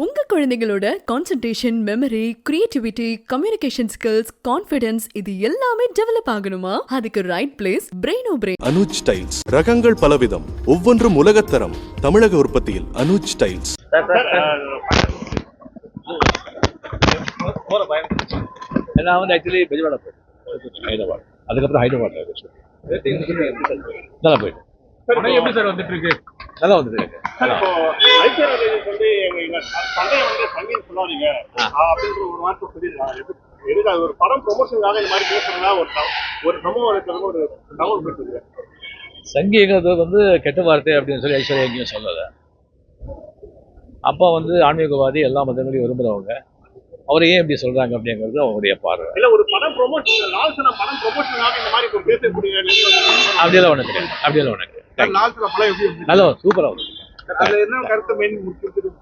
உங்க குழந்தைகளோட concentration memory creativity communication skills confidence இது எல்லாமே டெவலப் ஆகணுமா? அதுக்கு ரைட் பிளேஸ் பிரெயினோ பிரெயின் அனுஜ் ஸ்டைல்ஸ் ரகங்கள் பலவிதம். ஒவ்வொன்றும் உலகத்தரம் தமிழக உற்பத்தியில் அனுஜ் ஸ்டைல்ஸ் நான் வந்து ஆக்சுவலி பெஜவாடா போயிட்டேன். ஹைதராபாத். அதுக்கப்புறம் ஹைதராபாத் நல்லா போயிட்டேன். எப்படி சார் வந்துட்டு இருக்கு? நல்லா வந்துட்டு அப்படின்ற ஒரு படம் ப்ரொமோஷனுக்காக இந்த மாதிரி பேசுறதா ஒரு ஒரு இருக்கிறது ஒரு தகவல் பெற்றது சங்கீங்கிறது வந்து கெட்ட வார்த்தை அப்படின்னு சொல்லி ஐஸ்வர்யா எங்கேயும் சொல்லலை. அப்பா வந்து ஆன்மீகவாதி எல்லா மதங்களையும் விரும்புகிறவங்க அவரை ஏன் இப்படி சொல்கிறாங்க அப்படிங்கிறது அவருடைய பார்வை. இல்ல ஒரு படம் ப்ரொமோஷன் லால்சனா படம் ப்ரொமோஷனுக்காக இந்த மாதிரி பேசக்கூடிய அப்படியெல்லாம் ஒன்று கிடையாது. அப்படியெல்லாம் ஒன்று நல்லா கருத்து மெயின் முக்கியத்துவம்?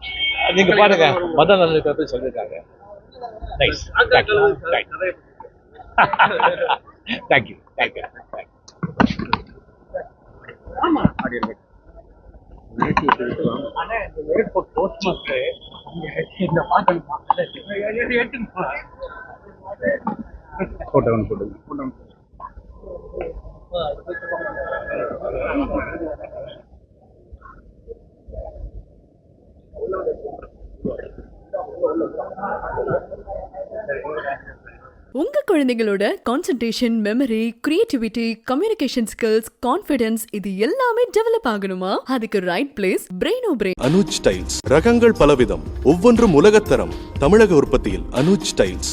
நீங்க பாருங்க மத நல்ல பற்றி சொல்லியிருக்காங்க. Nice thank you thank you thank you photo ஒன்று போட்டோ உங்க குழந்தைகளோட concentration memory creativity communication skills confidence இது எல்லாமே டெவலப் ஆகணுமா? அதுக்கு ரைட் பிளேஸ் பிரெயினோ பிரெயின் அனுஜ் ஸ்டைல்ஸ் ரகங்கள் பலவிதம். ஒவ்வொன்றும் உலகத்தரம். தமிழக உற்பத்தியில் அனுஜ் ஸ்டைல்ஸ்